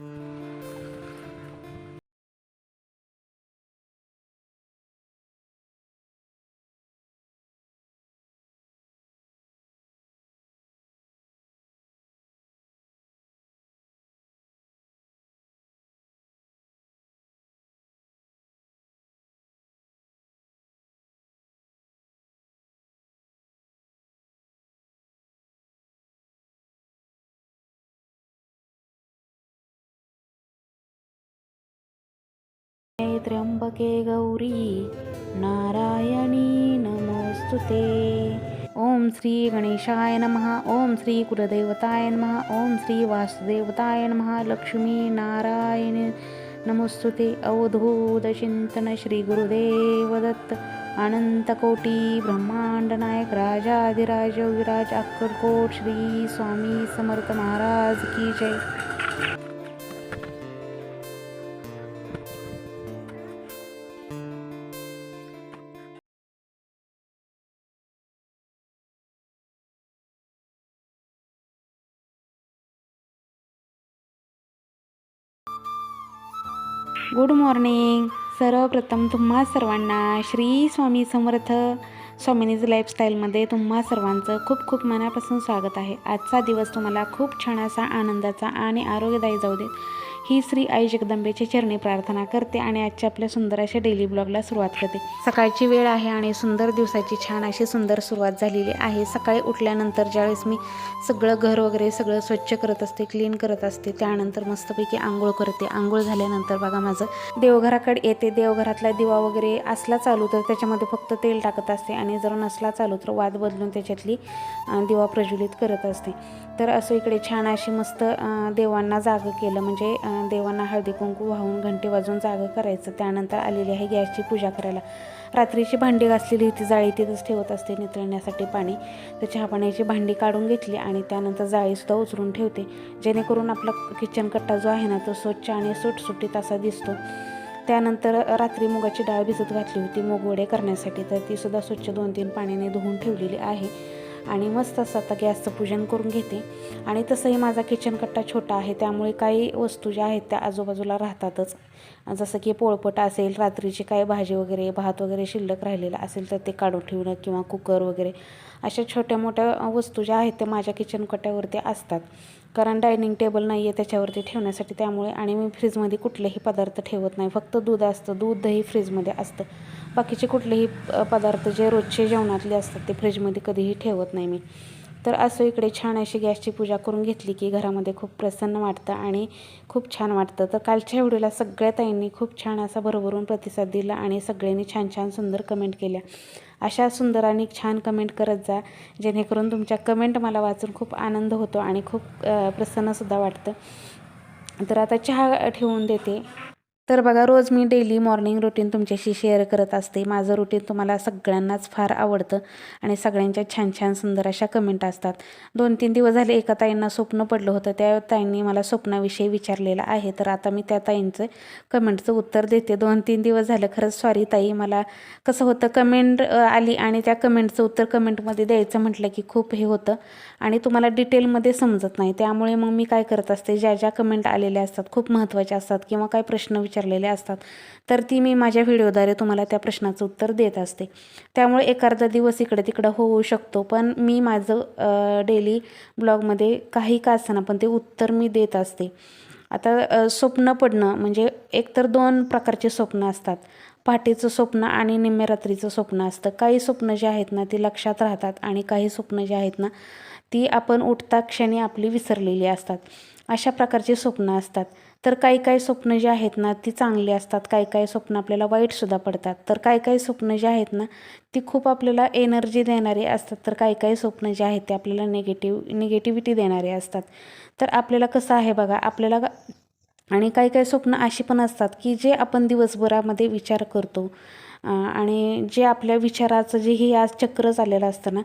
Mm. त्र्यंबके Gauri Narayani नमोस्तुते ओम श्री गणेशाय नमः ओम श्री कुलदेवताय नमः ओम श्री वासुदेवताय नम लक्ष्मी नारायण नमोस्तुते अवधूत चिंतन श्री गुरुदेव दत्त अनंतकोटी ब्रह्मांड नायक राजाधिराज विराज अक्कलकोट श्री स्वामी समर्थ महाराज की जय। Good morning. सर्वप्रथम तुम्हा सर्वांना श्री स्वामी समर्थ स्वामिनीज लाईफस्टाईलमध्ये तुम्हा सर्वांचं खूप खूप मनापासून स्वागत आहे. आजचा दिवस तुम्हाला खूप छान असा आनंदाचा आणि आरोग्यदायी जाऊ देत. ही श्री आई जगदंबेची चरणी प्रार्थना करते आणि आजच्या आपल्या सुंदर अशा डेली ब्लॉगला सुरुवात करते. सकाळची वेळ आहे आणि सुंदर दिवसाची छान अशी सुंदर सुरुवात झालेली आहे. सकाळी उठल्यानंतर ज्यावेळेस मी सगळं घर वगैरे सगळं स्वच्छ करत असते क्लीन करत असते त्यानंतर मस्तपैकी आंघोळ करते. आंघोळ झाल्यानंतर बघा माझं देवघराकडे येते. देवघरातला दिवा वगैरे असला चालू तर त्याच्यामध्ये फक्त तेल टाकत असते आणि जर नसला चालू तर वाद बदलून त्याच्यातली दिवा प्रज्वलित करत असते. तर असं इकडे छान अशी मस्त देवांना जागं केलं. म्हणजे देवांना हळदी कुंकू वाहून घंटे वाजून जागं करायचं. त्यानंतर आलेली आहे गॅसची पूजा करायला. रात्रीची भांडी घासलेली होती जाळी तिथंच ठेवत असते नितळण्यासाठी पाणी. तर चहा पाण्याची भांडी काढून घेतली आणि त्यानंतर जाळीसुद्धा उचलून ठेवते. जेणेकरून आपला किचन कट्टा जो आहे ना तो स्वच्छ आणि सुटसुटीत असा दिसतो. त्यानंतर रात्री मुगाची डाळ भिजत घातली होती मूगवडे करण्यासाठी. तर ती सुद्धा स्वच्छ दोन तीन पाण्याने धुवून ठेवलेली आहे. आणि मस्त असं आता गॅसचं पूजन करून घेते. आणि तसंही माझा किचन कट्टा छोटा आहे त्यामुळे काही वस्तू ज्या आहेत त्या आजूबाजूला राहतातच. जसं की पोळपट असेल रात्रीची काही भाजी वगैरे भात वगैरे शिल्लक राहिलेला असेल तर ते काढून ठेवणं किंवा कुकर वगैरे. अशा छोट्या मोठ्या वस्तू ज्या आहेत त्या माझ्या किचन कट्ट्यावरती असतात. कारण डायनिंग टेबल नाही आहे त्याच्यावरती ठेवण्यासाठी त्यामुळे आणि मी फ्रीजमध्ये कुठलेही पदार्थ ठेवत नाही. फक्त दूध असतं दूध दही फ्रीजमध्ये असतं. बाकीचे कुठलेही पदार्थ जे रोजचे जेवणातले असतात ते फ्रीजमध्ये कधीही ठेवत नाही मी. तर असं इकडे छान अशी गॅसची पूजा करून घेतली की घरामध्ये खूप प्रसन्न वाटतं आणि खूप छान वाटतं. तर कालच्या व्हिडिओला सगळ्या ताईंनी खूप छान असा भरभरून प्रतिसाद दिला आणि सगळ्यांनी छान छान सुंदर कमेंट केल्या. अशा सुंदर आणि छान कमेंट करत जा जेणेकरून तुमच्या कमेंट मला वाचून खूप आनंद होतो आणि खूप प्रसन्नसुद्धा वाटतं. तर आता चहा ठेवून देते. तर बघा रोज मी डेली मॉर्निंग रुटीन तुमच्याशी शेअर करत असते. माझं रुटीन तुम्हाला सगळ्यांनाच फार आवडतं आणि सगळ्यांच्या छान छान सुंदर अशा कमेंट असतात. दोन तीन दिवस झाले एका ताईंना स्वप्न पडलं होतं. त्या ताईंनी मला स्वप्नाविषयी विचारलेलं आहे. तर आता मी त्या ताईंचं कमेंटचं उत्तर देते. दोन तीन दिवस झालं खरंच सॉरी ताई मला कसं होतं कमेंट आली आणि त्या कमेंटचं उत्तर कमेंटमध्ये द्यायचं म्हटलं की खूप हे होतं आणि तुम्हाला डिटेलमध्ये समजत नाही. त्यामुळे मग मी काय करत असते ज्या ज्या कमेंट आलेल्या असतात खूप महत्त्वाच्या असतात किंवा काय प्रश्न विचार विचारलेले असतात. तर ती मी माझ्या व्हिडिओद्वारे तुम्हाला त्या प्रश्नाचं उत्तर देत असते. त्यामुळे एक अर्धा दिवस इकडे तिकडं होऊ शकतो पण मी माझं डेली ब्लॉगमध्ये काही का असताना पण ते उत्तर मी देत असते. आता स्वप्न पडणं म्हणजे एकतर दोन प्रकारचे स्वप्न असतात. पहाटेचं स्वप्न आणि निम्म्या रात्रीचं स्वप्न असतं. काही स्वप्न जे आहेत ना ती लक्षात राहतात आणि काही स्वप्न जे आहेत ना ती आपण उठता क्षणी आपली विसरलेली असतात. अशा प्रकारची स्वप्न असतात. तर काही काही स्वप्न जे आहेत ना ती चांगली असतात. काही काही स्वप्न आपल्याला वाईटसुद्धा पडतात. तर काही काही स्वप्न जे आहेत ना ती खूप आपल्याला एनर्जी देणारी असतात. तर काही काही स्वप्न जे आहेत ते आपल्याला निगेटिव्ह निगेटिव्हिटी देणारे असतात. तर आपल्याला कसं आहे बघा आपल्याला आणि काही काही स्वप्न अशी पण असतात की जे आपण दिवसभरामध्ये विचार करतो. आणि जे आपल्या विचाराचं जे हे आज चक्र चाललेलं असतं ना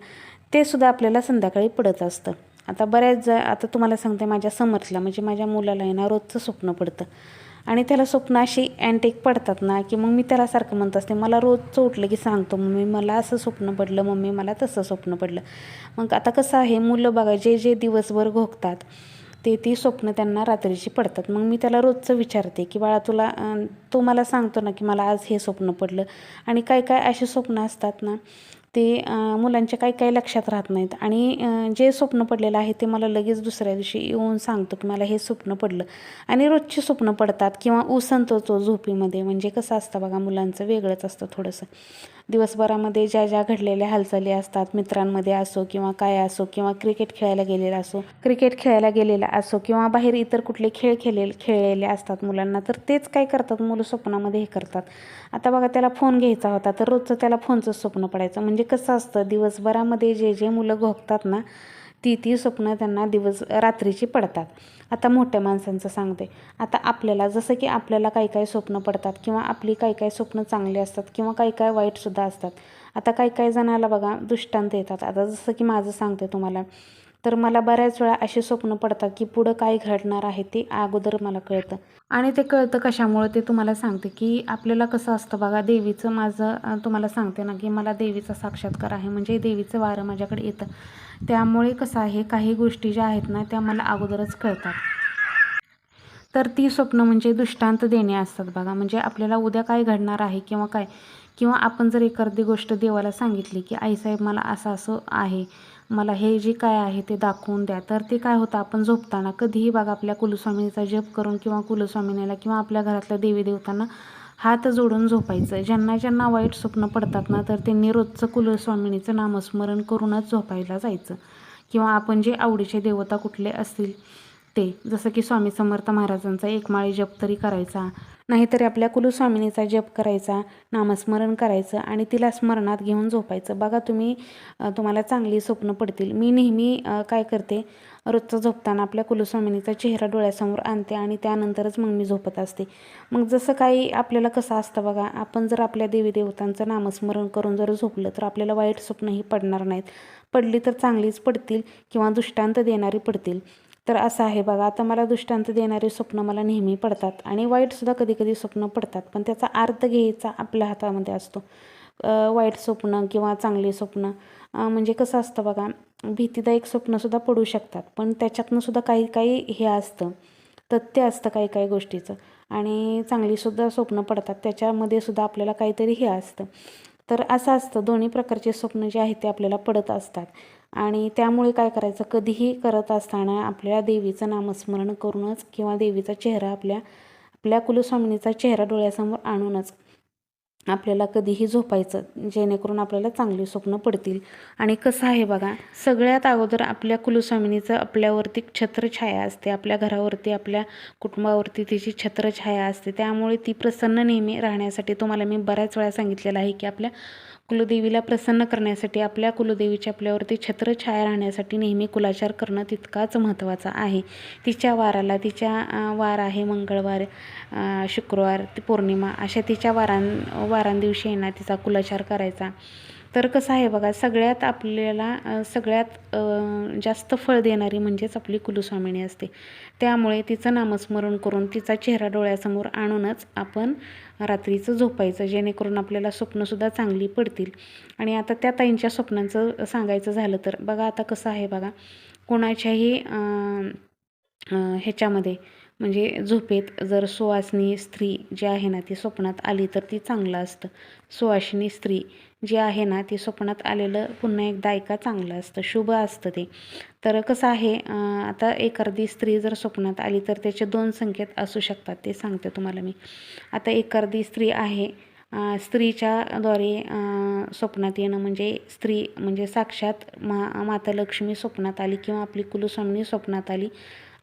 ते सुद्धा आपल्याला संध्याकाळी पडत असतं. आता बऱ्याच ज आता तुम्हाला सांगते माझ्या समर्थला म्हणजे माझ्या मुलाला आहे ना रोजचं स्वप्न पडतं. आणि त्याला स्वप्न अशी अँटेक पडतात ना की मग मी त्याला सारखं म्हणत असते मला रोजचं उठलं की सांगतो मम्मी मला असं स्वप्न पडलं मम्मी मला तसं स्वप्न पडलं. मग आता कसं आहे मुलं बघा जे जे दिवसभर घोगतात ते ती स्वप्न त्यांना रात्रीची पडतात. मग मी त्याला रोजचं विचारते की बाळा तुला तो मला सांगतो ना की मला आज हे स्वप्न पडलं. आणि काय काय अशी स्वप्न असतात ना ते मुलांच्या काही काही लक्षात राहत नाहीत. आणि जे स्वप्न पडलेलं आहे ते मला लगेच दुसऱ्या दिवशी येऊन सांगतो की मला हे स्वप्न पडलं. आणि रोजची स्वप्न पडतात किंवा उसनतो तो झोपीमध्ये. म्हणजे कसं असतं बघा मुलांचं वेगळंच असतं थोडंसं. दिवसभरामध्ये ज्या ज्या घडलेल्या हालचाली असतात मित्रांमध्ये असो किंवा काय असो किंवा क्रिकेट खेळायला गेलेला असो क्रिकेट खेळायला गेलेला असो किंवा बाहेर इतर कुठले खेळ खेळले खेळलेले असतात मुलांना तर तेच काय करतात? मुलं स्वप्नामध्ये हे करतात. आता बघा त्याला फोन घ्यायचा होता तर रोजचं त्याला फोनचं स्वप्न पडायचं. म्हणजे कसं असतं दिवसभरामध्ये जे जे मुलं घोगतात ना ती ती स्वप्न त्यांना दिवस रात्रीची पडतात. आता मोठ्या माणसांचं सांगते. आता आपल्याला जसं की आपल्याला काही काही स्वप्न पडतात किंवा आपली काही काही स्वप्न चांगली असतात किंवा काही काही वाईटसुद्धा असतात. आता काही काही जणाला बघा दृष्टांत येतात. आता जसं की माझं सांगते तुम्हाला. तर मला बऱ्याच वेळा असे स्वप्न पडतात की पुढं काय घडणार आहे ते अगोदर मला कळतं. आणि ते कळतं कशामुळं ते तुम्हाला सांगते की आपल्याला कसं असतं बघा देवीचं माझं तुम्हाला सांगते ना की मला देवीचा साक्षात्कार आहे. म्हणजे देवीचं वारं माझ्याकडे येतं. त्यामुळे कसं आहे काही गोष्टी ज्या आहेत ना त्या मला अगोदरच कळतात. तर ती स्वप्न म्हणजे दृष्टांत देणे असतात बघा. म्हणजे आपल्याला उद्या काय घडणार आहे किंवा काय? किंवा आपण जर एखादी गोष्ट देवाला सांगितली की आईसाहेब मला असं असं आहे. मला हे जे काय आहे ते दाखवून द्या. तर ते काय होतं? आपण झोपताना कधीही बघा आपल्या कुलस्वामिनीचा जप करून किंवा कुलस्वामिनीला किंवा आपल्या घरातल्या देवी देवतांना हात जोडून झोपायचं. ज्यांना ज्यांना वाईट स्वप्न पडतात ना तर त्यांनी रोजचं कुलस्वामिनीचं नामस्मरण करूनच झोपायला जायचं. किंवा आपण जे आवडीचे देवता कुठले असतील ते जसं की स्वामी समर्थ महाराजांचा एकमाळी जप तरी करायचा नाहीतरी आपल्या कुलस्वामिनीचा जप करायचा नामस्मरण करायचं आणि तिला स्मरणात घेऊन झोपायचं. बघा तुम्ही तुम्हाला चांगली स्वप्न पडतील. मी नेहमी काय करते रोजचं झोपताना आपल्या कुलस्वामिनीचा चेहरा डोळ्यासमोर आणते आणि त्यानंतरच मग मी झोपत असते. मग जसं काही आपल्याला कसं असतं बघा आपण जर आपल्या देवी देवतांचं नामस्मरण करून जर झोपलं तर आपल्याला वाईट स्वप्नही पडणार नाहीत. पडली तर चांगलीच पडतील किंवा दृष्टांत देणारी पडतील. तर असं आहे बघा आता मला दृष्टांत देणारे स्वप्न मला नेहमी पडतात आणि वाईटसुद्धा कधी कधी स्वप्न पडतात पण त्याचा अर्थ घ्यायचा आपल्या हातामध्ये असतो. वाईट स्वप्न किंवा चांगली स्वप्न. म्हणजे कसं असतं बघा भीतीदायक स्वप्नसुद्धा पडू शकतात. पण त्याच्यातनंसुद्धा काही काही हे असतं. तथ्य असतं काही काही गोष्टीचं. आणि चांगलीसुद्धा स्वप्न पडतात. त्याच्यामध्ये सुद्धा आपल्याला काहीतरी हे असतं. तर असं असतं. दोन्ही प्रकारचे स्वप्न जे आहेत ते आपल्याला पडत असतात. आणि त्यामुळे काय करायचं? कधीही करत असताना आपल्या देवीचं नामस्मरण करूनच किंवा देवीचा चेहरा आपल्या आपल्या कुलस्वामिनीचा चेहरा डोळ्यासमोर आणूनच आपल्याला कधीही झोपायचं जेणेकरून आपल्याला चांगली स्वप्न पडतील. आणि कसं आहे बघा सगळ्यात अगोदर आपल्या कुलस्वामिनीचं आपल्यावरती छत्रछाया असते. आपल्या घरावरती आपल्या कुटुंबावरती तिची छत्रछाया असते. त्यामुळे ती प्रसन्न नेहमी राहण्यासाठी तुम्हाला मी बऱ्याच वेळा सांगितलेलं आहे की आपल्या कुलदेवीला प्रसन्न करण्यासाठी आपल्या कुलदेवीच्या आपल्यावरती छत्रछाया राहण्यासाठी नेहमी कुलाचार करणं तितकाच महत्त्वाचं आहे. तिच्या वाराला तिच्या वार आहे मंगळवार शुक्रवार ती पौर्णिमा अशा तिच्या वारां वारांदिवशी आहे ना तिचा कुलाचार करायचा. तर कसं आहे बघा सगळ्यात आपल्याला सगळ्यात जास्त फळ देणारी म्हणजेच आपली कुलस्वामिनी असते. त्यामुळे तिचं नामस्मरण करून तिचा चेहरा डोळ्यासमोर आणूनच आपण रात्रीचं झोपायचं जेणेकरून आपल्याला स्वप्नसुद्धा चांगली पडतील. आणि आता त्या ताईंच्या स्वप्नांचं सांगायचं झालं तर बघा आता कसं आहे बघा कोणाच्याही ह्याच्यामध्ये म्हणजे झोपेत जर सुवासिनी स्त्री जी आहे ना ती स्वप्नात आली तर ती चांगलं असतं. सुवासिनी स्त्री जी आहे ना ती स्वप्नात आलेलं पुन्हा एकदा ऐका चांगलं असतं शुभ असतं ते. तर कसं आहे आता एखादी स्त्री जर स्वप्नात आली तर त्याचे दोन संकेत असू शकतात ते सांगते तुम्हाला मी. आता एखादी स्त्री आहे स्त्रीच्या स्त्रीच्याद्वारे स्वप्नात येणं म्हणजे स्त्री म्हणजे साक्षात मा माता लक्ष्मी स्वप्नात आली किंवा आपली कुलस्वामिनी स्वप्नात आली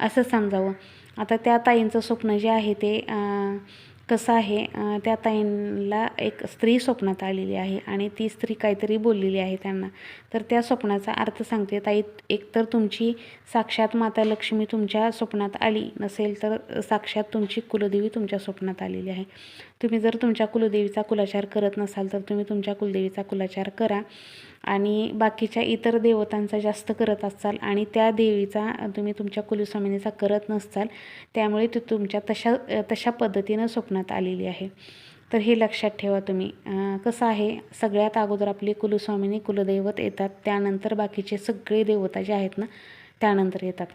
असं समजावं आता त्या ताईंचं स्वप्न जे आहे ते कसं आहे? त्या ताईंला एक स्त्री स्वप्नात आलेली आहे आणि ती स्त्री काहीतरी बोललेली आहे त्यांना. तर त्या स्वप्नाचा अर्थ सांगते ताई एकतर तुमची साक्षात माता लक्ष्मी तुमच्या स्वप्नात आली नसेल तर साक्षात तुमची कुलदेवी तुमच्या स्वप्नात आलेली आहे. तुम्ही जर तुमच्या कुलदेवीचा कुलाचार करत नसाल तर तुम्ही तुमच्या कुलदेवीचा कुलाचार करा आणि बाकीच्या इतर देवतांचा जास्त करत असाल आणि त्या देवीचा तुम्ही तुमच्या कुलस्वामिनीचा करत नसाल त्यामुळे ती तुमच्या तशा तशा पद्धतीनं स्वप्नात आलेली आहे. तर हे लक्षात ठेवा तुम्ही. कसं आहे सगळ्यात अगोदर आपली कुलस्वामिनी कुलदैवत येतात त्यानंतर बाकीचे सगळे देवता जे आहेत ना त्यानंतर येतात.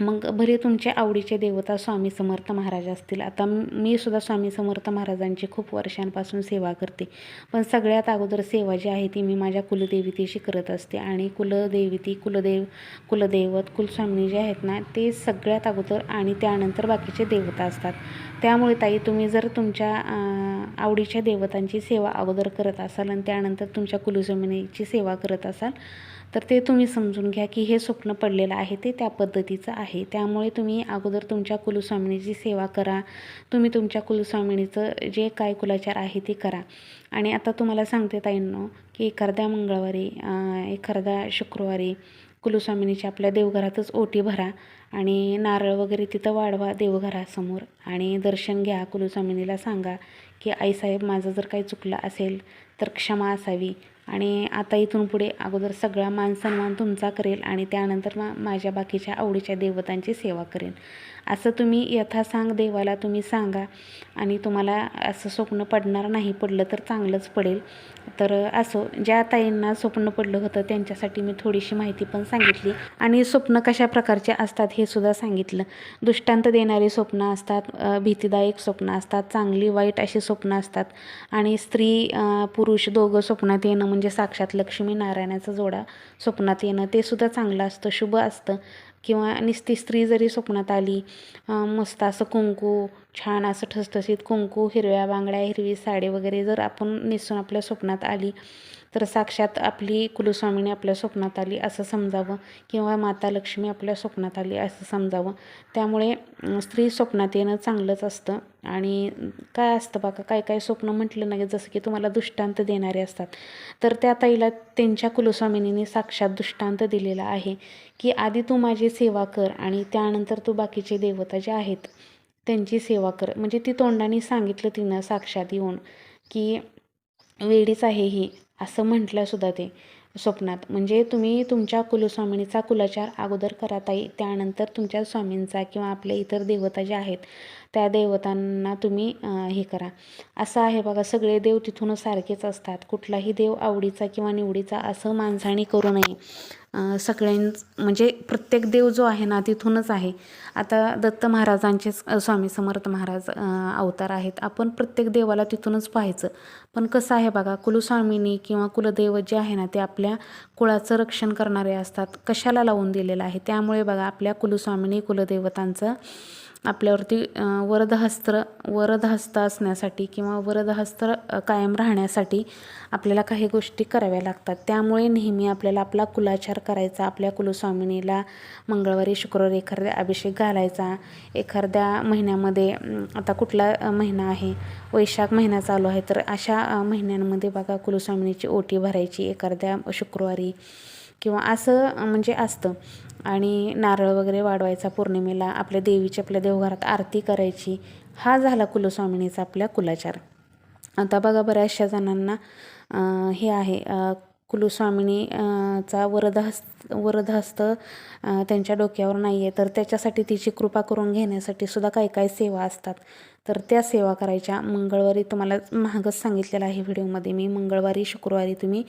मग भले तुमच्या आवडीचे देवता स्वामी समर्थ महाराज असतील. आता मी सुद्धा स्वामी समर्थ महाराजांची खूप वर्षांपासून सेवा करते. पण सगळ्यात अगोदर सेवा जी आहे ती मी माझ्या कुलदेवतेशी करत असते. आणि कुलदेवती कुलदेव कुलदैवत कुलस्वामिनी जे आहेत ना ते सगळ्यात अगोदर आणि त्यानंतर बाकीचे देवता असतात. त्यामुळे ताई तुम्ही जर तुमच्या आवडीच्या देवतांची सेवा अगोदर करत असाल आणि त्यानंतर तुमच्या कुलस्वामिनीची सेवा करत असाल तर ते तुम्ही समजून घ्या की हे स्वप्न पडलेलं आहे ते त्या पद्धतीचं आहे. त्यामुळे तुम्ही अगोदर तुमच्या कुलस्वामिनीची सेवा करा. तुम्ही तुमच्या कुलस्वामिनीचं जे काय कुलाचार आहे ते करा. आणि आता तुम्हाला सांगते ताईंनो की एखाद्या मंगळवारी एखादा शुक्रवारी कुलस्वामिनीची आपल्या देवघरातच ओटी भरा आणि नारळ वगैरे तिथं वाढवा देवघरासमोर आणि दर्शन घ्या. कुलस्वामिनीला सांगा की आईसाहेब माझं जर काही चुकलं असेल तर क्षमा असावी. आणि आता इथून पुढे अगोदर सगळा मान सन्मान तुमचा करेल आणि त्यानंतर मा माझ्या बाकीच्या आवडीच्या देवतांची सेवा करेन असं तुम्ही यथासांग देवाला तुम्ही सांगा. आणि तुम्हाला असं स्वप्न पडणार नाही पडलं तर चांगलंच पडेल. तर असो ज्या ताईंना स्वप्न पडलं होतं त्यांच्यासाठी मी थोडीशी माहिती पण सांगितली. आणि स्वप्न कशा प्रकारचे असतात हे सुद्धा सांगितलं. दृष्टांत देणारी स्वप्न असतात भीतीदायक स्वप्न असतात चांगली वाईट अशी स्वप्न असतात. आणि स्त्री पुरुष दोघं स्वप्नात येणं म्हणजे साक्षात लक्ष्मी नारायणाचा जोडा स्वप्नात येणं ते सुद्धा चांगलं असतं शुभ असतं. किंवा नुसती स्त्री जरी स्वप्नात आली मस्त असं कुंकू छान असं ठसठसीत कुंकू हिरव्या बांगड्या हिरवी साडी वगैरे जर आपण नेसून आपल्या स्वप्नात आली तर साक्षात आपली कुलस्वामिनी आपल्या स्वप्नात आली असं समजावं किंवा माता लक्ष्मी आपल्या स्वप्नात आली असं समजावं. त्यामुळे स्त्री स्वप्नात येणं चांगलंच असतं. आणि काय असतं बघा काय काय स्वप्न म्हटलं नाही जसं की तुम्हाला दृष्टांत देणारे असतात. तर त्या ताईला त्यांच्या कुलस्वामिनीने साक्षात दृष्टांत दिलेला आहे की आधी तू माझी सेवा कर आणि त्यानंतर तू बाकीचे देवता जे आहेत त्यांची सेवा कर. म्हणजे ती तोंडाने सांगितलं तिनं साक्षात येऊन की वेडीच आहे ही. असं म्हटलंसुद्धा ते स्वप्नात. म्हणजे तुम्ही तुमच्या कुलस्वामिनीचा कुलाचार अगोदर करा ताई. त्यानंतर तुमच्या स्वामींचा किंवा आपल्या इतर देवता ज्या आहेत त्या देवतांना तुम्ही हे करा. असं आहे बघा सगळे देव तिथूनच सारखेच असतात. कुठलाही देव आवडीचा किंवा निवडीचा असं माणसाणी करू नये. सगळ्यांच म्हणजे प्रत्येक देव जो आहे ना तिथूनच आहे. आता दत्त महाराजांचे स्वामी समर्थ महाराज अवतार आहेत. आपण प्रत्येक देवाला तिथूनच पाहायचं. पण कसं आहे बघा कुलस्वामिनी किंवा कुलदेव जे आहे ना ते आपल्या कुळाचं रक्षण करणारे असतात. कशाला लावून दिलेलं आहे? त्यामुळे बघा आपल्या कुलस्वामिनी कुलदेवतांचं आपल्यावरती वरदहस्त्र वरदहस्त असण्यासाठी किंवा वरदहस्त्र कायम राहण्यासाठी आपल्याला काही गोष्टी कराव्या लागतात. त्यामुळे नेहमी आपल्याला आपला कुलाचार करायचा आपल्या कुलस्वामिनीला मंगळवारी शुक्रवारी एखाद्या अभिषेक घालायचा. एखाद्या महिन्यामध्ये आता कुठला महिना आहे? वैशाख महिना चालू आहे. तर अशा महिन्यांमध्ये बघा कुलस्वामिनीची ओटी भरायची एखाद्या शुक्रवारी किंवा असं म्हणजे असतं. आणि नारळ वगैरे वाढवायचा पौर्णिमेला आपल्या देवीची आपल्या देवघरात आरती करायची. हा झाला कुलस्वामिनीचा आपल्या कुलाचार. आता बघा बऱ्याचशा जणांना हे आहे कुलस्वामिनी चा वरदहस्त वरदहस्त त्यांच्या डोक्यावर नाही आहे तर त्याच्यासाठी तिची कृपा करून घेण्यासाठी सुद्धा काही काही सेवा असतात. तर त्या सेवा करायच्या. मंगळवारी तुम्हाला महागच सांगितलेलं आहे व्हिडिओमध्ये मी. मंगळवारी शुक्रवारी तुम्ही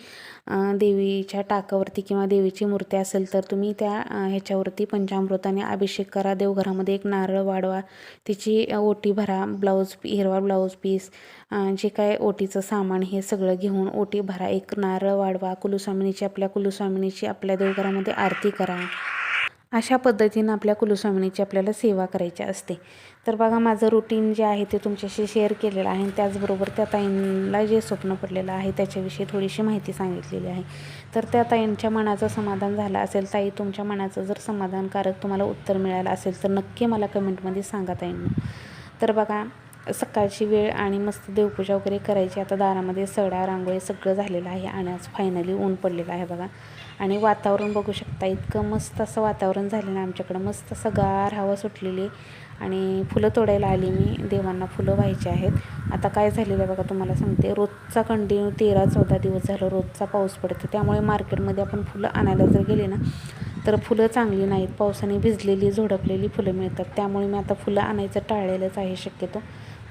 देवीच्या टाकावरती किंवा देवीची मूर्ती असेल तर तुम्ही त्या ह्याच्यावरती पंचामृताने अभिषेक करा. देवघरामध्ये एक नारळ वाढवा. तिची ओटी भरा. ब्लाऊज हिरवा ब्लाऊज पीस जे काय ओटीचं सामान हे सगळं घेऊन ओटी भरा. एक नारळ वाढवा. कुलस्वामिनीची आपल्या कुलस्वामिनीची आपल्या देवघरामध्ये आरती करा. अशा पद्धतीनं आपल्या कुलस्वामिनीची आपल्याला सेवा करायची असते. तर बघा माझं रुटीन जे आहे ते तुमच्याशी शेअर केलेलं आहे. त्याचबरोबर त्या ताईंना जे स्वप्न पडलेलं आहे त्याच्याविषयी थोडीशी माहिती सांगितलेली आहे. तर त्या ताईंच्या मनाचं समाधान झालं असेल ताई तुमच्या मनाचं जर समाधानकारक तुम्हाला उत्तर मिळालं असेल तर नक्की मला कमेंटमध्ये सांगा ताईंना. तर बघा सकाळची वेळ आणि मस्त देवपूजा वगैरे करायची. आता दारामध्ये सडा रांगोळी सगळं झालेलं आहे आणि आज फायनली ऊन पडलेलं आहे बघा. आणि वातावरण बघू शकता इतकं मस्त असं वातावरण झालं ना आमच्याकडं. मस्त असं गार हवा सुटलेली आणि फुलं तोडायला आली मी. देवांना फुलं व्हायची आहेत. आता काय झालेलं आहे बघा तुम्हाला सांगते. रोजचा कंटिन्यू तेरा चौदा दिवस झालं रोजचा पाऊस पडतो. त्यामुळे मार्केटमध्ये आपण फुलं आणायला जर गेले ना तर फुलं चांगली नाहीत. पावसाने भिजलेली झोडपलेली फुलं मिळतात. त्यामुळे मी आता फुलं आणायचं टाळलेलंच आहे शक्यतो.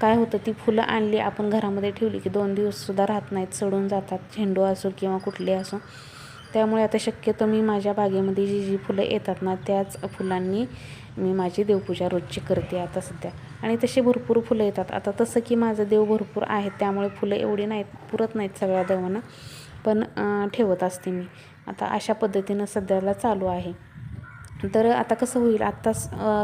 काय होतं ती फुलं आणली आपण घरामध्ये ठेवली की दोन दिवससुद्धा राहत नाहीत. सडून जातात. झेंडू असो किंवा कुठले असो. त्यामुळे आता शक्यतो मी माझ्या बागेमध्ये जी जी फुलं येतात ना त्याच फुलांनी मी माझी देवपूजा रोजची करते आता सध्या. आणि तसे भरपूर फुलं येतात. आता तसं की माझं देव भरपूर आहेत त्यामुळे फुलं एवढी नाहीत पुरत नाहीत सगळ्या देवांना. पण ठेवत असते मी. आता अशा पद्धतीनं सध्याला चालू आहे. तर आता कसं होईल? आत्ता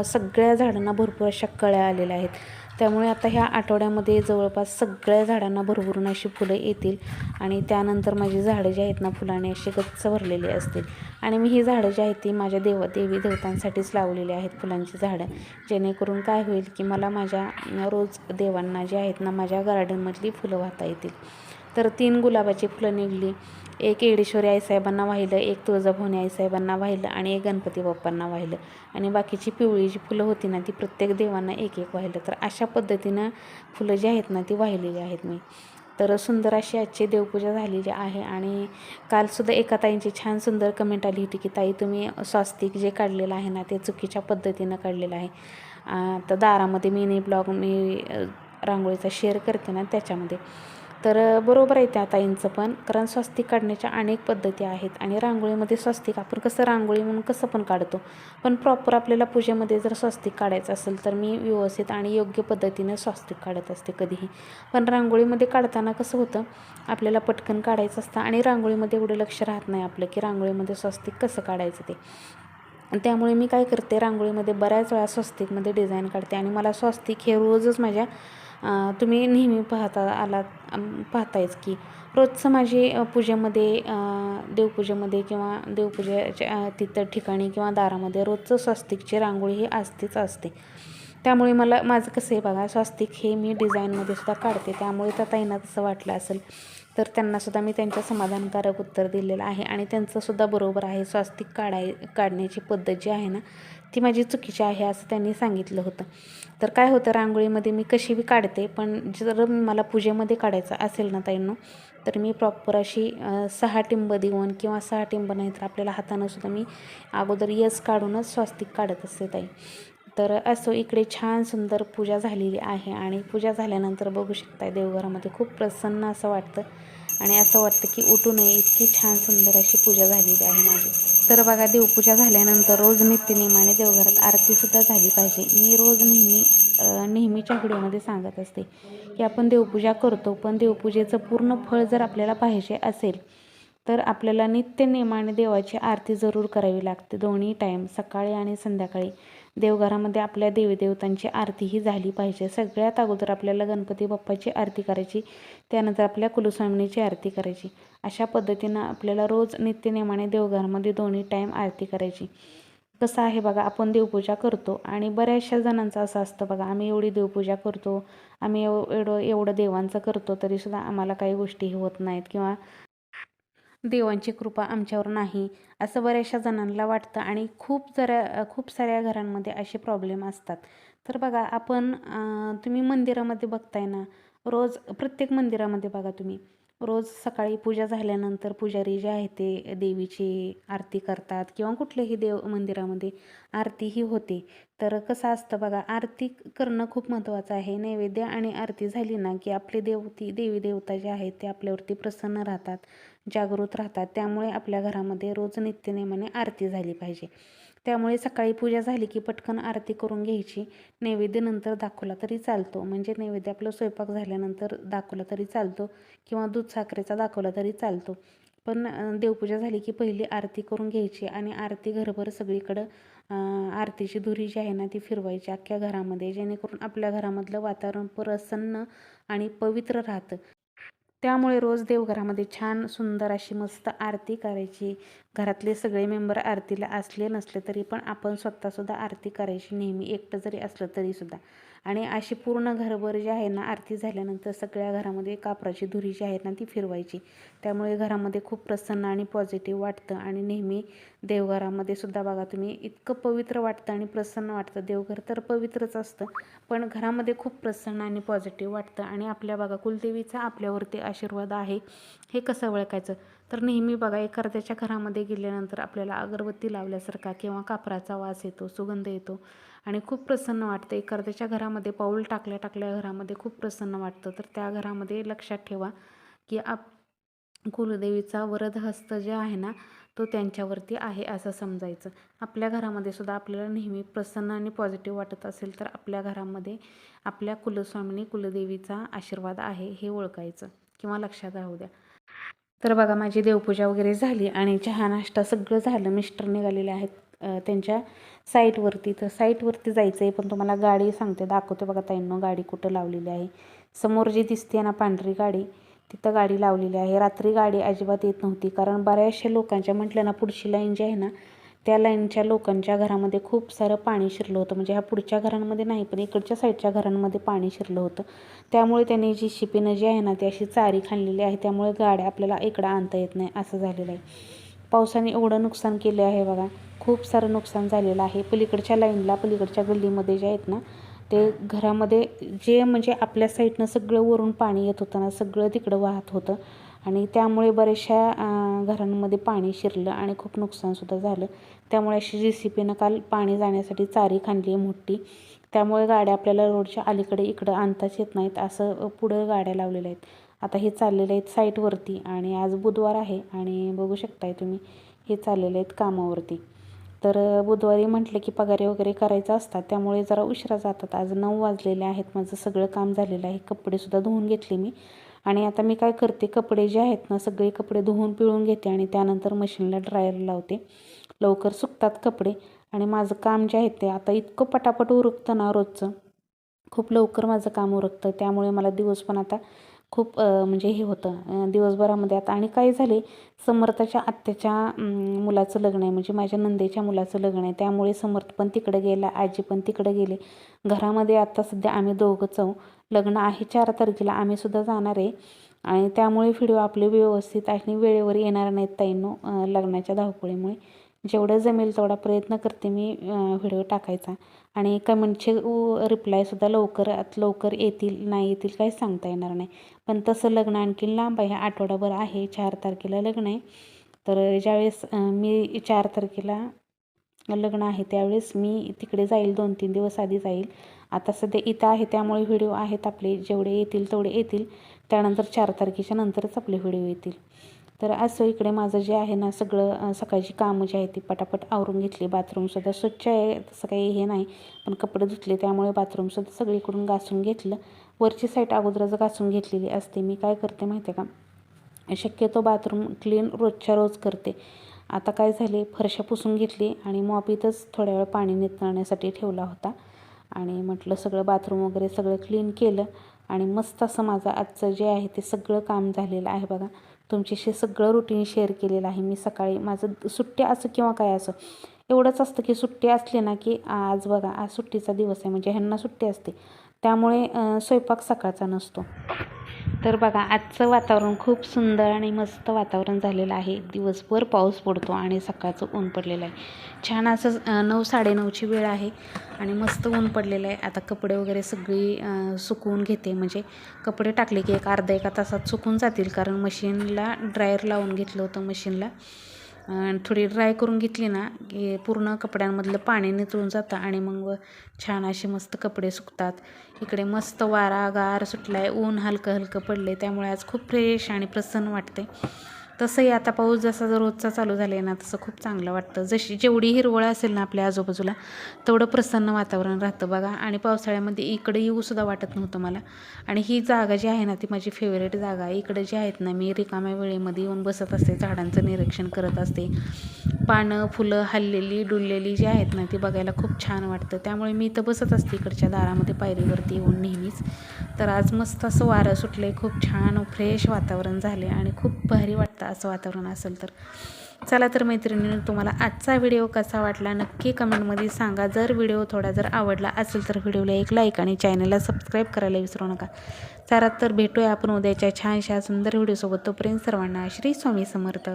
सगळ्या झाडांना भरपूर अशा कळ्या आलेल्या आहेत. त्यामुळे आता ह्या आठवड्यामध्ये जवळपास सगळ्या झाडांना भरभरून अशी फुलं येतील आणि त्यानंतर माझी झाडं जी आहेत ना फुलाने अशी गच्च भरलेली असतील. आणि मी ही झाडं जी आहेत ती माझ्या देव देवी देवतांसाठीच लावलेली आहेत फुलांची झाडं. जेणेकरून काय होईल की मला माझ्या रोज देवांना जे आहेत ना माझ्या गार्डनमधली फुलं वाहता येतील. तर तीन गुलाबाची फुलं निघली. एक येडेश्वरी आईसाहेबांना वाहिलं एक तुळजाभवनी आईसाहेबांना वाहिलं आणि एक गणपती बाप्पांना वाहिलं. आणि बाकीची पिवळी जी फुलं होती ना ती प्रत्येक देवांना एक एक वाहिलं. तर अशा पद्धतीनं फुलं जी आहेत ना ती वाहिलेली आहेत मी. तर सुंदर अशी आजची देवपूजा झालेली आहे आणि कालसुद्धा एका ताईंची छान सुंदर कमेंट आली होती की ताई तुम्ही स्वास्तिक जे काढलेलं आहे ना ते चुकीच्या पद्धतीनं काढलेलं आहे. तर दारामध्ये मिनी ब्लॉग मी रांगोळीचा शेअर करते ना त्याच्यामध्ये. तर बरोबर आहे त्या ताईंचं पण. कारण स्वस्तिक काढण्याच्या अनेक पद्धती आहेत आणि रांगोळीमध्ये स्वस्तिक आपण कसं रांगोळी म्हणून कसं पण काढतो. पण प्रॉपर आपल्याला पूजेमध्ये जर स्वस्तिक काढायचं असेल तर मी व्यवस्थित आणि योग्य पद्धतीने स्वस्तिक काढत असते कधीही. पण रांगोळीमध्ये काढताना कसं होतं आपल्याला पटकन काढायचं असतं आणि रांगोळीमध्ये एवढं लक्ष राहत नाही आपलं की रांगोळीमध्ये स्वस्तिक कसं काढायचं ते. त्यामुळे मी काय करते रांगोळीमध्ये बऱ्याच वेळा स्वस्तिकमध्ये डिझाईन काढते आणि मला स्वस्तिक हे रोजच माझ्या तुम्ही नेहमी पाहता आलात पाहतायच की रोजचं माझी पूजेमध्ये देवपूजेमध्ये किंवा देवपूजेच्या तिथं ठिकाणी किंवा दारामध्ये रोजचं स्वस्तिकची रांगोळी ही असतेच असते. त्यामुळे मला माझं कसं आहे बघा स्वास्तिक हे मी डिझाईनमध्ये सुद्धा काढते. त्यामुळे त्या ताईंना तसं वाटलं असेल तर त्यांनासुद्धा मी त्यांच्या समाधानकारक उत्तर दिलेलं आहे. आणि त्यांचंसुद्धा बरोबर आहे स्वास्तिक काढाय काढण्याची पद्धत जी आहे ना ती माझी चुकीची आहे असं त्यांनी सांगितलं होतं. तर काय होतं रांगोळीमध्ये मी कशी बी काढते पण जर मला पूजेमध्ये काढायचं असेल ना ताईंनो तर मी प्रॉपर अशी सहा टिंब देऊन किंवा सहा टिंब नाही तर आपल्याला हातानं सुद्धा मी अगोदर यस काढूनच स्वास्तिक काढत असते ताई. तर असो इकडे छान सुंदर पूजा झालेली आहे आणि पूजा झाल्यानंतर बघू शकताय देवघरामध्ये खूप प्रसन्न असं वाटतं. आणि असं वाटतं की उठू नये इतकी छान सुंदर अशी पूजा झालेली आहे माझी. तर बघा देवपूजा झाल्यानंतर रोज नित्यनेमाने देवघरात आरतीसुद्धा झाली पाहिजे. मी रोज नेहमी नेहमीच्या व्हिडिओमध्ये सांगत असते की आपण देवपूजा करतो पण देवपूजेचं पूर्ण फळ जर आपल्याला पाहिजे असेल तर आपल्याला नित्यनेमाने देवाची आरती जरूर करावी लागते. दोन्ही टाईम सकाळी आणि संध्याकाळी. देवघरामध्ये आपल्या देवीदेवतांची आरती ही झाली पाहिजे. सगळ्यात अगोदर आपल्याला गणपती बाप्पाची आरती करायची त्यानंतर आपल्या कुलस्वामिनीची आरती करायची. अशा पद्धतीनं आपल्याला रोज नित्यनियमाने देवघरामध्ये दोन्ही टाईम आरती करायची. कसं आहे बघा आपण देवपूजा करतो आणि बऱ्याचशा जणांचं असं असतं बघा आम्ही एवढी देवपूजा करतो आम्ही एव एवढं एवढं देवांचं करतो तरीसुद्धा आम्हाला काही गोष्टी होत नाहीत किंवा देवांची कृपा आमच्यावर नाही असं बऱ्याचशा जणांना वाटतं आणि खूप जरा खूप साऱ्या घरांमध्ये असे प्रॉब्लेम असतात. तर बघा आपण तुम्ही मंदिरामध्ये बघताय ना रोज प्रत्येक मंदिरामध्ये बघा तुम्ही. रोज सकाळी पूजा झाल्यानंतर पुजारी जे आहे ते देवीची आरती करतात किंवा कुठल्याही देव मंदिरामध्ये आरती ही होते. तर कसं असतं बघा आरती करणं खूप महत्त्वाचं आहे. नैवेद्य आणि आरती झाली ना की आपले देवती देवी देवता जे आहेत ते आपल्यावरती प्रसन्न राहतात. जागृत राहतात. त्यामुळे आपल्या घरामध्ये रोज नित्यनेमाने आरती झाली पाहिजे. त्यामुळे सकाळी पूजा झाली की पटकन आरती करून घ्यायची. नैवेद्य नंतर दाखवला तरी चालतो. म्हणजे नैवेद्य आपलं स्वयंपाक झाल्यानंतर दाखवला तरी चालतो किंवा दूध साखरेचा दाखवला तरी चालतो. पण देवपूजा झाली की पहिली आरती करून घ्यायची आणि आरती घरभर सगळीकडं आरतीची धुरी जी आहे ना ती फिरवायची अख्ख्या घरामध्ये. जेणेकरून आपल्या घरामधलं वातावरण प्रसन्न आणि पवित्र राहतं. त्यामुळे रोज देवघरामध्ये छान सुंदर अशी मस्त आरती करायची. घरातले सगळे मेंबर आरतीला असले नसले तरी पण आपण स्वतःसुद्धा आरती करायची नेहमी एकटं जरी असलं तरीसुद्धा. आणि अशी पूर्ण घरभर जी आहे ना आरती झाल्यानंतर सगळ्या घरामध्ये कापराची धुरी जी आहे ना ती फिरवायची. त्यामुळे घरामध्ये खूप प्रसन्न आणि पॉझिटिव्ह वाटतं आणि नेहमी देवघरामध्ये सुद्धा बघा तुम्ही इतकं पवित्र वाटतं आणि प्रसन्न वाटतं. देवघर तर पवित्रच असतं पण घरामध्ये खूप प्रसन्न आणि पॉझिटिव्ह वाटतं. आणि आपल्या बघा कुलदेवीचा आपल्यावरती आशीर्वाद आहे. हे कसं ओळखायचं? तर नेहमी बघा एखाद्याच्या घरामध्ये गेल्यानंतर आपल्याला अगरबत्ती लावल्यासारखा किंवा कापराचा वास येतो सुगंध येतो आणि खूप प्रसन्न वाटतं. एखाद्याच्या घरामध्ये पाऊल टाकल्या टाकल्या घरामध्ये खूप प्रसन्न वाटतं. तर त्या घरामध्ये लक्षात ठेवा की आप कुलदेवीचा वरद हस्त जे आहे ना तो त्यांच्यावरती आहे असं समजायचं. आपल्या घरामध्ये सुद्धा आपल्याला नेहमी प्रसन्न आणि पॉझिटिव्ह वाटत असेल तर आपल्या घरामध्ये आपल्या कुलस्वामिनी कुलदेवीचा आशीर्वाद आहे हे ओळखायचं किंवा लक्षात राहू द्या. तर बघा माझी देवपूजा वगैरे झाली आणि चहा नाश्ता सगळं झालं. मिस्टर निघालेले आहेत त्यांच्या साईटवरती. तर साईटवरती जायचं आहे पण तुम्हाला गाडी सांगते दाखवते बघा ताईंनो गाडी कुठं लावलेली आहे. समोर जी दिसते ना पांढरी गाडी तिथं गाडी लावलेली आहे. रात्री गाडी अजिबात येत नव्हती कारण बऱ्याचशा लोकांच्या म्हटलं ना पुढची लाईन जी आहे ना त्या लाईनच्या लोकांच्या घरामध्ये खूप सारं पाणी शिरलं होतं. म्हणजे ह्या पुढच्या घरांमध्ये नाही पण इकडच्या साईडच्या घरांमध्ये पाणी शिरलं होतं. त्यामुळे त्यांनी जी शिपीनं जी आहे ना ती अशी चारी खाल्लेली आहे. त्यामुळे गाड्या आपल्याला इकडं आणता येत नाही असं झालेलं आहे. पावसाने एवढं नुकसान केले आहे बघा. खूप सारं नुकसान झालेलं आहे. पलीकडच्या लाईनला पलीकडच्या गल्लीमध्ये जे आहेत ना ते घरामध्ये जे म्हणजे आपल्या साईडनं सगळं वरून पाणी येत होतं ना सगळं तिकडं वाहत होतं. आणि त्यामुळे बऱ्याचशा घरांमध्ये पाणी शिरलं आणि खूप नुकसानसुद्धा झालं. त्यामुळे अशी जी सी पीनं काल पाणी जाण्यासाठी चारी खांदली आहे मोठी. त्यामुळे गाड्या आपल्याला रोडच्या अलीकडे इकडं आणताच येत नाहीत असं पुढं गाड्या लावलेल्या आहेत. आता हे चाललेले आहेत साईटवरती आणि आज बुधवार आहे आणि बघू शकताय तुम्ही हे चाललेले आहेत कामावरती. तर बुधवारी म्हटलं की पगारी वगैरे करायचं असतात त्यामुळे जरा उशिरा जातात. आज नऊ वाजलेले आहेत माझं सगळं काम झालेलं आहे. कपडेसुद्धा धुवून घेतले मी. आणि आता मी काय करते कपडे जे आहेत ना सगळे कपडे धुवून पिळून घेते आणि त्यानंतर मशीनला ड्रायर लावते. लवकर सुकतात कपडे आणि माझं काम जे आहे ते आता इतकं पटापट उरकतं ना रोजचं. खूप लवकर माझं काम उरकतं. त्यामुळे मला दिवस पण आता खूप म्हणजे हे होतं दिवसभरामध्ये आता. आणि काय झाले समर्थाच्या आत्याच्या मुलाचं लग्न आहे. म्हणजे माझ्या नंदेच्या मुलाचं लग्न आहे. त्यामुळे समर्थ पण तिकडे गेला आजी पण तिकडे गेले. घरामध्ये आता सध्या आम्ही दोघंच आहो लग्न आहे चार तारखेला. आम्हीसुद्धा जाणार आहे. आणि त्यामुळे व्हिडिओ आपले व्यवस्थित आणि वेळेवर येणार नाहीत ताईंनो लग्नाच्या धावपळीमुळे. जेवढं जमेल तेवढा प्रयत्न करते मी व्हिडिओ टाकायचा. आणि कमेंटचे रिप्लायसुद्धा लवकरात लवकर येतील नाही येतील काही सांगता येणार नाही. पण तसं लग्न आणखी लांब आहे. आठवडाभर आहे. चार तारखेला लग्न आहे. तर ज्यावेळेस मी चार तारखेला लग्न आहे त्यावेळेस मी तिकडे जाईल. दोन तीन दिवस आधी जाईल. आता सध्या इथं आहे. त्यामुळे व्हिडिओ आहेत आपले. जेवढे येतील तेवढे येतील. त्यानंतर चार तारखेच्या नंतरच आपले व्हिडिओ येतील. तर असं इकडे माझं जे आहे ना सगळं सकाळची कामं जी आहेत ती पटापट आवरून घेतली. बाथरूमसुद्धा स्वच्छ आहे तसं काही हे नाही. पण कपडे धुतले त्यामुळे बाथरूमसुद्धा सगळीकडून घासून घेतलं. वरची साईड अगोदरच घासून घेतलेली असते मी काय करते माहिती आहे का? शक्यतो बाथरूम क्लीन रोजच्या रोज करते. आता काय झाले फरशा पुसून घेतली आणि मॉप इथंच थोड्या वेळ पाणी नितळण्यासाठी ठेवला होता. आणि म्हटलं सगळं बाथरूम वगैरे सगळं क्लीन केलं. आणि मस्त असं माझं आजचं जे आहे ते सगळं काम झालेलं आहे बघा. तुमच्याशी सगळं रुटीन शेअर केलेलं आहे. मी सकाळी माझं सुट्टी असं किंवा काय असं एवढंच असतं की सुट्टी असली ना की आज बघा आज सुट्टीचा दिवस आहे. म्हणजे ह्यांना सुट्टी असते. त्यामुळे स्वयंपाक सकाळचा नसतो. तर बघा आजचं वातावरण खूप सुंदर आणि मस्त वातावरण झालेलं आहे. दिवसभर पाऊस पडतो आणि सकाळचं ऊन पडलेलं आहे. छान असं नऊ साडेनऊची वेळ आहे आणि मस्त ऊन पडलेलं आहे. आता कपडे वगैरे सगळी सुकवून घेते. म्हणजे कपडे टाकले की एक अर्धा एका तासात सुकून जातील. कारण मशीनला ड्रायर लावून घेतलं होतं मशीनला. थोडी ड्राय करून घेतली ना की पूर्ण कपड्यांमधलं पाणी निचळून जातं आणि मग छान असे मस्त कपडे सुकतात. इकडे मस्त वारा गार सुटला आहे ऊन हलकं हलकं पडले त्यामुळे आज खूप फ्रेश आणि प्रसन्न वाटते तसंही आता पाऊस जसा जर रोजचा चालू झाला आहे ना तसं खूप चांगलं वाटतं. जशी जेवढी हिरवळ असेल ना आपल्या आजूबाजूला तेवढं प्रसन्न वातावरण राहतं बघा. आणि पावसाळ्यामध्ये इकडे येऊसुद्धा वाटत नव्हतं मला. आणि ही जागा जी आहे ना ती माझी फेवरेट जागा आहे. इकडे जी आहेत ना मी रिकाम्या वेळेमध्ये येऊन बसत असते झाडांचं निरीक्षण करत असते. पानं फुलं हललेली डुललेली जी आहेत ना ती बघायला खूप छान वाटतं. त्यामुळे मी इथं बसत असते इकडच्या दारामध्ये पायरीवरती येऊन नेहमीच. तर आज मस्त असं वारं सुटले खूप छान फ्रेश वातावरण झाले आणि खूप भारी वाटतं असं वातावरण असेल तर. चला तर मैत्रिणीनं तुम्हाला आजचा व्हिडिओ कसा वाटला नक्की कमेंटमध्ये सांगा. जर व्हिडिओ थोडा जर आवडला असेल तर व्हिडिओला एक लाईक आणि चॅनलला सबस्क्राईब करायला विसरू नका. चला तर भेटूया आपण उद्याच्या छानशा सुंदर व्हिडिओसोबत तोपर्यंत सर्वांना श्री स्वामी समर्थ.